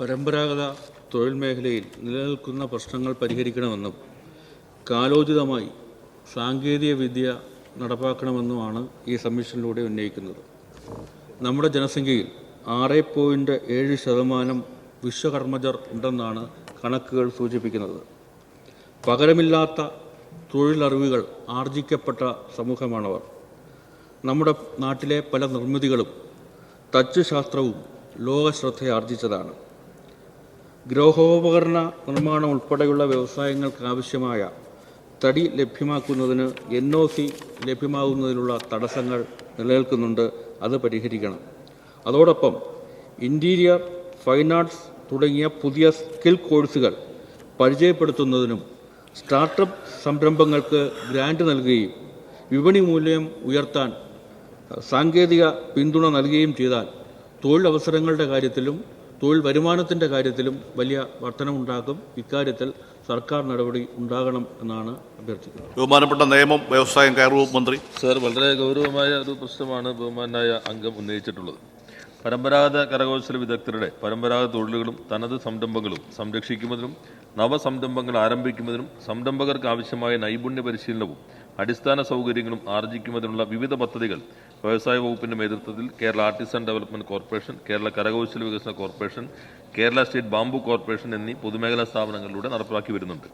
പരമ്പരാഗത തൊഴിൽ മേഖലയിൽ നിലനിൽക്കുന്ന പ്രശ്നങ്ങൾ പരിഹരിക്കണമെന്നും കാലോചിതമായി സാങ്കേതിക വിദ്യ നടപ്പാക്കണമെന്നുമാണ് ഈ സമ്മീഷനിലൂടെ ഉന്നയിക്കുന്നത്. നമ്മുടെ ജനസംഖ്യയിൽ ആറ് പോയിന്റ് ഏഴ് ശതമാനം വിശ്വകർമ്മജർ ഉണ്ടെന്നാണ് കണക്കുകൾ സൂചിപ്പിക്കുന്നത്. പകരമില്ലാത്ത തൊഴിലറിവുകൾ ആർജിക്കപ്പെട്ട സമൂഹമാണവർ. നമ്മുടെ നാട്ടിലെ പല നിർമ്മിതികളും തച്ചുശാസ്ത്രവും ലോകശ്രദ്ധയാർജിച്ചതാണ്. ഗൃഹോപകരണ നിർമ്മാണം ഉൾപ്പെടെയുള്ള വ്യവസായങ്ങൾക്ക് ആവശ്യമായ തടി ലഭ്യമാക്കുന്നതിന് എൻ ഒ സി ലഭ്യമാകുന്നതിനുള്ള തടസ്സങ്ങൾ നിലനിൽക്കുന്നുണ്ട്. അത് പരിഹരിക്കണം. അതോടൊപ്പം ഇന്റീരിയർ ഫൈൻ ആർട്സ് തുടങ്ങിയ പുതിയ സ്കിൽ കോഴ്സുകൾ പരിചയപ്പെടുത്തുന്നതിനും സ്റ്റാർട്ടപ്പ് സംരംഭങ്ങൾക്ക് ഗ്രാൻഡ് നൽകുകയും വിപണി മൂല്യം ഉയർത്താൻ സാങ്കേതിക പിന്തുണ നൽകുകയും ചെയ്താൽ തൊഴിലവസരങ്ങളുടെ കാര്യത്തിലും തൊഴിൽ വരുമാനത്തിന്റെ കാര്യത്തിലും വലിയ വർധനമുണ്ടാകും ഇക്കാര്യത്തിൽ സർക്കാർ നടപടി ഉണ്ടാകണം എന്നാണ് അഭ്യർത്ഥിക്കുന്നത്. ബഹുമാനപ്പെട്ട നിയമം വ്യവസായം കയർ വകുപ്പ് മന്ത്രി. സർ വളരെ ഗൗരവമായ ഒരു പ്രശ്നമാണ് ബഹുമാനായ അംഗം ഉന്നയിച്ചിട്ടുള്ളത്. പരമ്പരാഗത കരകൗശല വിദഗ്ധരുടെ പരമ്പരാഗത തൊഴിലുകളും തനത് സംരംഭങ്ങളും സംരക്ഷിക്കുന്നതിനും നവസംരംഭങ്ങൾ ആരംഭിക്കുന്നതിനും സംരംഭകർക്ക് ആവശ്യമായ നൈപുണ്യ പരിശീലനവും അടിസ്ഥാന സൗകര്യങ്ങളും ആർജിക്കുന്നതിനുള്ള വിവിധ പദ്ധതികൾ വ്യവസായ വകുപ്പിന്റെ നേതൃത്വത്തിൽ Kerala artisan development corporation Kerala കരകൗശല വികസന corporation Kerala state bamboo corporation എന്നീ പൊതുമേഖലാ സ്ഥാപനങ്ങളിലൂടെ നടപ്പാക്കി വരുന്നുണ്ട്.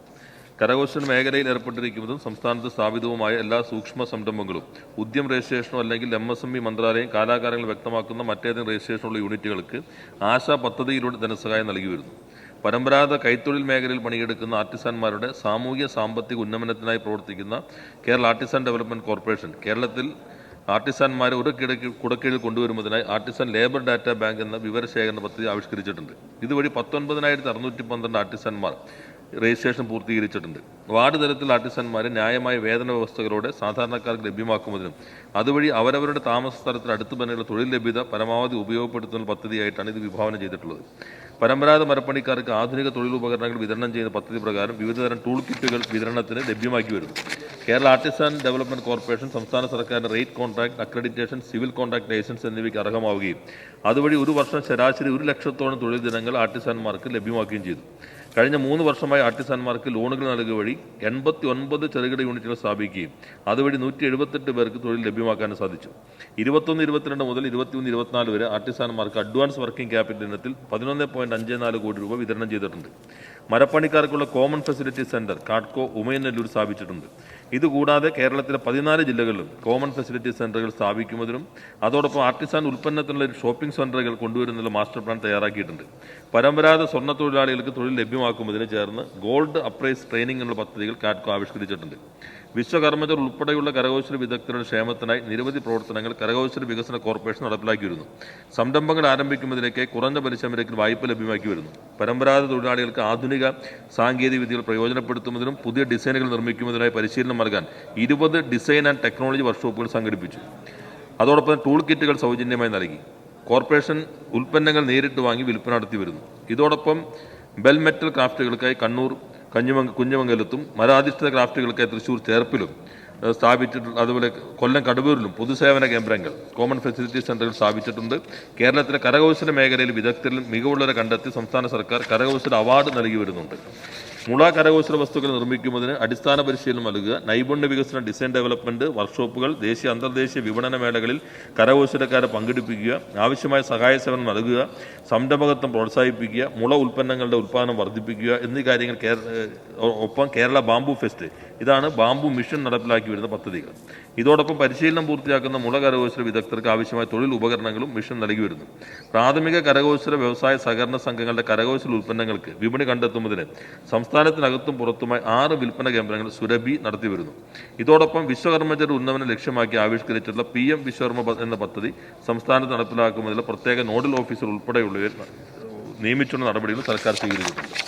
കരകൗശല മേഖലയിൽ ഏർപ്പെട്ടിരിക്കുന്നതും സംസ്ഥാനത്ത് സ്ഥാപിതവുമായ എല്ലാ സൂക്ഷ്മ സംരംഭങ്ങളും ഉദ്യം രജിസ്ട്രേഷനോ അല്ലെങ്കിൽ എം എസ് എം ഇ മന്ത്രാലയം കാലാകാലങ്ങൾ വ്യക്തമാക്കുന്ന മറ്റേതെങ്കിലും രജിസ്ട്രേഷനുള്ള യൂണിറ്റുകൾക്ക് ആശാ പദ്ധതിയിലൂടെ ധനസഹായം നൽകി വരുന്നു. പരമ്പരാഗത കൈത്തൊഴിൽ മേഖലയിൽ പണിയെടുക്കുന്ന ആർട്ടിസന്മാരുടെ സാമൂഹ്യ സാമ്പത്തിക ഉന്നമനത്തിനായി പ്രവർത്തിക്കുന്ന കേരള ആർട്ടിസൻ ഡെവലപ്മെന്റ് കോർപ്പറേഷൻ കേരളത്തിൽ ആർട്ടിസന്മാരെ ഒരു കിടക്ക് കുടക്കീഴിൽ കൊണ്ടുവരുന്നതിനായി ആർട്ടിസൻ ലേബർ ഡാറ്റ ബാങ്ക് എന്ന വിവരശേഖരണ പദ്ധതി ആവിഷ്കരിച്ചിട്ടുണ്ട്. ഇതുവഴി പത്തൊൻപതിനായിരത്തി അറുന്നൂറ്റി പന്ത്രണ്ട് ആർട്ടിസന്മാർ രജിസ്ട്രേഷൻ പൂർത്തീകരിച്ചിട്ടുണ്ട്. വാർഡ് തലത്തിൽ ആർട്ടിസന്മാരെ ന്യായമായ വേതന വ്യവസ്ഥകളോടെ സാധാരണക്കാർക്ക് ലഭ്യമാക്കുന്നതിനും അതുവഴി അവരവരുടെ താമസ സ്ഥലത്തിന് അടുത്ത് തന്നെയുള്ള തൊഴിൽ ലഭ്യത പരമാവധി ഉപയോഗപ്പെടുത്തുന്ന പദ്ധതിയായിട്ടാണ് ഇത് വിഭാവനം ചെയ്തിട്ടുള്ളത്. പരമ്പരാഗത മരപ്പണിക്കാർക്ക് ആധുനിക തൊഴിലുപകരണങ്ങൾ വിതരണം ചെയ്യുന്ന പദ്ധതി പ്രകാരം വിവിധതരം ടൂൾ കിറ്റുകൾ വിതരണത്തിന് ലഭ്യമാക്കി വരുന്നു. കേരള ആർട്ടിസൺ ഡെവലപ്മെന്റ് കോർപ്പറേഷൻ സംസ്ഥാന സർക്കാരിന്റെ rate contract accreditation civil contract licence എന്നിവയ്ക്ക് അർഹമാവുകയും. അതുവഴി ഒരു വർഷം ശരാശരി ഒരു ലക്ഷത്തോളം തൊഴിൽ ദിനങ്ങൾ ആർട്ടിസന്മാർക്ക് ലഭ്യമാക്കുകയും ചെയ്തു. കഴിഞ്ഞ മൂന്ന് വർഷമായി ആർട്ടിസന്മാർക്ക് ലോണുകൾ നൽകുക വഴി എൺപത്തി ഒൻപത് ചെറുകിട യൂണിറ്റുകൾ സ്ഥാപിക്കുകയും അതുവഴി നൂറ്റി എഴുപത്തെട്ട് പേർക്ക് തൊഴിൽ ലഭ്യമാക്കാനും സാധിച്ചു. ഇരുപത്തൊന്ന് ഇരുപത്തിരണ്ട് മുതൽ ഇരുപത്തിമൂന്ന് ഇരുപത്തിനാല് വരെ ആർട്ടിസാൻമാർക്ക് അഡ്വാൻസ് വർക്കിംഗ് ക്യാപിറ്റൽ ഇനത്തിൽ പതിനൊന്ന് പോയിന്റ് അഞ്ച് നാല് കോടി രൂപ വിതരണം ചെയ്തിട്ടുണ്ട്. മരപ്പണിക്കാർക്കുള്ള common facility centre Cadco Umayanallur സ്ഥാപിച്ചിട്ടുണ്ട്. ഇതുകൂടാതെ കേരളത്തിലെ പതിനാല് ജില്ലകളിലും കോമൺ ഫെസിലിറ്റി സെന്ററുകൾ സ്ഥാപിക്കുന്നതിനും അതോടൊപ്പം ആർട്ടിസാൻ ഉൽപ്പന്നത്തിനുള്ള ഷോപ്പിംഗ് സെന്ററുകൾ കൊണ്ടുവരുന്നുള്ള മാസ്റ്റർ പ്ലാൻ തയ്യാറാക്കിയിട്ടുണ്ട്. പരമ്പരാഗത സ്വർണ തൊഴിലാളികൾക്ക് തൊഴിൽ ലഭ്യമാക്കുന്നതിന് ചേർന്ന് ഗോൾഡ് അപ്രൈസ് ട്രെയിനിംഗ് എന്നുള്ള പദ്ധതികൾ കാറ്റ്കോ ആവിഷ്കരിച്ചിട്ടുണ്ട്. വിശ്വകർമ്മജർ ഉൾപ്പെടെയുള്ള കരകൗശല വിദഗ്ധരുടെ ക്ഷേമത്തിനായി നിരവധി പ്രവർത്തനങ്ങൾ കരകൗശല വികസന കോർപ്പറേഷൻ നടപ്പിലാക്കിയിരുന്നു. സംരംഭങ്ങൾ ആരംഭിക്കുന്നതിലേക്ക് കുറഞ്ഞ പലിശ നിരക്കിൽ വായ്പ ലഭ്യമാക്കി വരുന്നു. പരമ്പരാഗത തൊഴിലാളികൾക്ക് ആധുനിക സാങ്കേതിക വിദ്യകൾ പ്രയോജനപ്പെടുത്തുന്നതിനും പുതിയ ഡിസൈനുകൾ നിർമ്മിക്കുന്നതിനായി പരിശീലനം നൽകാൻ ഇരുപത് ഡിസൈൻ ആൻഡ് ടെക്നോളജി വർക്ക്ഷോപ്പുകൾ സംഘടിപ്പിച്ചു. അതോടൊപ്പം ടൂൾ കിറ്റുകൾ സൗജന്യമായി നൽകി. കോർപ്പറേഷൻ ഉൽപ്പന്നങ്ങൾ നേരിട്ട് വാങ്ങി വിൽപ്പന നടത്തി വരുന്നു. ഇതോടൊപ്പം ബെൽ മെറ്റൽ ക്രാഫ്റ്റുകൾക്കായി കണ്ണൂർ കഞ്ഞുമംഗ കുഞ്ഞമംഗലത്തും മരാധിഷ്ഠിത ക്രാഫ്റ്റുകൾക്കായി തൃശ്ശൂർ ചേർപ്പിലും സ്ഥാപിച്ചിട്ടുണ്ട്. അതുപോലെ കൊല്ലം കടുവൂരിലും പൊതുസേവന കേന്ദ്രങ്ങൾ കോമൺ ഫെസിലിറ്റി സെന്ററുകൾ സ്ഥാപിച്ചിട്ടുണ്ട്. കേരളത്തിലെ കരകൗശല മേഖലയിൽ വിദഗ്ധരിൽ മികവുള്ളവരെ കണ്ടെത്തി സംസ്ഥാന സർക്കാർ കരകൗശല അവാർഡ് നൽകി വരുന്നുണ്ട്. മുള കരകൗശല വസ്തുക്കൾ നിർമ്മിക്കുന്നതിന് അടിസ്ഥാന പരിശീലനം നൽകുക. നൈപുണ്യ വികസന ഡിസൈൻ ഡെവലപ്മെന്റ് വർക്ക്ഷോപ്പുകൾ ദേശീയ അന്തർദേശീയ വിപണന മേളകളിൽ കരകൗശലക്കാരെ പങ്കെടുപ്പിക്കുക. ആവശ്യമായ സഹായ സേവനം നൽകുക. സംരംഭകത്വം പ്രോത്സാഹിപ്പിക്കുക. മുള ഉൽപ്പന്നങ്ങളുടെ ഉൽപ്പാദനം വർദ്ധിപ്പിക്കുക എന്നീ കാര്യങ്ങൾ കേര- ഒപ്പം കേരള ബാംബു ഫെസ്റ്റ്. ഇതാണ് ബാംബു മിഷൻ നടപ്പിലാക്കി വരുന്ന പദ്ധതികൾ. ഇതോടൊപ്പം പരിശീലനം പൂർത്തിയാക്കുന്ന മുള കരകൗശല വിദഗ്ധർക്ക് ആവശ്യമായ തൊഴിൽ ഉപകരണങ്ങളും മിഷൻ നൽകി വരുന്നു. പ്രാഥമിക കരകൗശല വ്യവസായ സഹകരണ സംഘങ്ങളുടെ കരകൗശല ഉൽപ്പന്നങ്ങൾക്ക് വിപണി കണ്ടെത്തുന്നതിന് സംസ്ഥാനത്തിനകത്തും പുറത്തുമായി ആറ് വിൽപ്പന കേന്ദ്രങ്ങൾ സുരഭി നടത്തി വരുന്നു. ഇതോടൊപ്പം വിശ്വകർമ്മജർ ഉന്നമനം ലക്ഷ്യമാക്കി ആവിഷ്കരിച്ചിട്ടുള്ള പി എം വിശ്വകർമ്മ എന്ന പദ്ധതി സംസ്ഥാനത്ത് നടപ്പിലാക്കുന്നതിൽ പ്രത്യേക നോഡൽ ഓഫീസർ ഉൾപ്പെടെയുള്ളവർ നിയമിച്ചുള്ള നടപടികൾ സർക്കാർ സ്വീകരിച്ചിട്ടുണ്ട്.